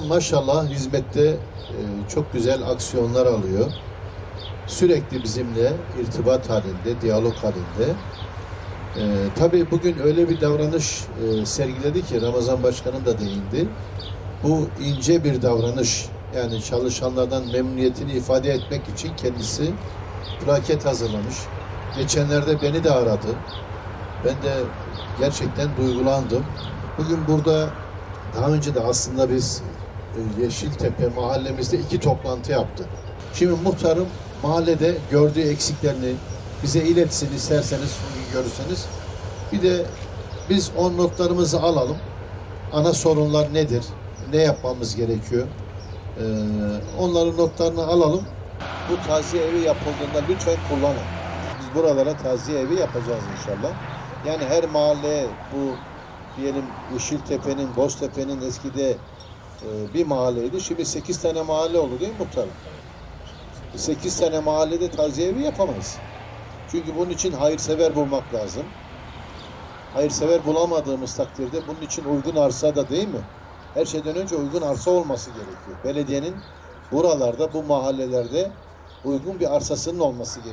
Maşallah hizmette e, çok güzel aksiyonlar alıyor. Sürekli bizimle irtibat halinde, diyalog halinde. E, tabii bugün öyle bir davranış e, sergiledi ki Ramazan Başkanım da değindi. Bu ince bir davranış. Yani çalışanlardan memnuniyetini ifade etmek için kendisi plaket hazırlamış. Geçenlerde beni de aradı. Ben de gerçekten duygulandım. Bugün burada daha önce de aslında biz Yeşiltepe mahallemizde iki toplantı yaptık. Şimdi muhtarım mahallede gördüğü eksiklerini bize iletsin isterseniz görürseniz. Bir de biz o notlarımızı alalım. Ana sorunlar nedir? Ne yapmamız gerekiyor? Ee, onların notlarını alalım. Bu taziye evi yapıldığında lütfen kullanın. Biz buralara taziye evi yapacağız inşallah. Yani her mahalleye bu diyelim Yeşiltepe'nin, Boztepe'nin eskide e, bir mahalleydi. Şimdi 8 tane mahalle oldu değil mi muhtarım? 8 tane mahallede taziye evi yapamayız. Çünkü bunun için hayırsever bulmak lazım. Hayırsever bulamadığımız takdirde bunun için uygun arsa da değil mi? Her şeyden önce uygun arsa olması gerekiyor. Belediyenin buralarda, bu mahallelerde uygun bir arsasının olması gerekiyor.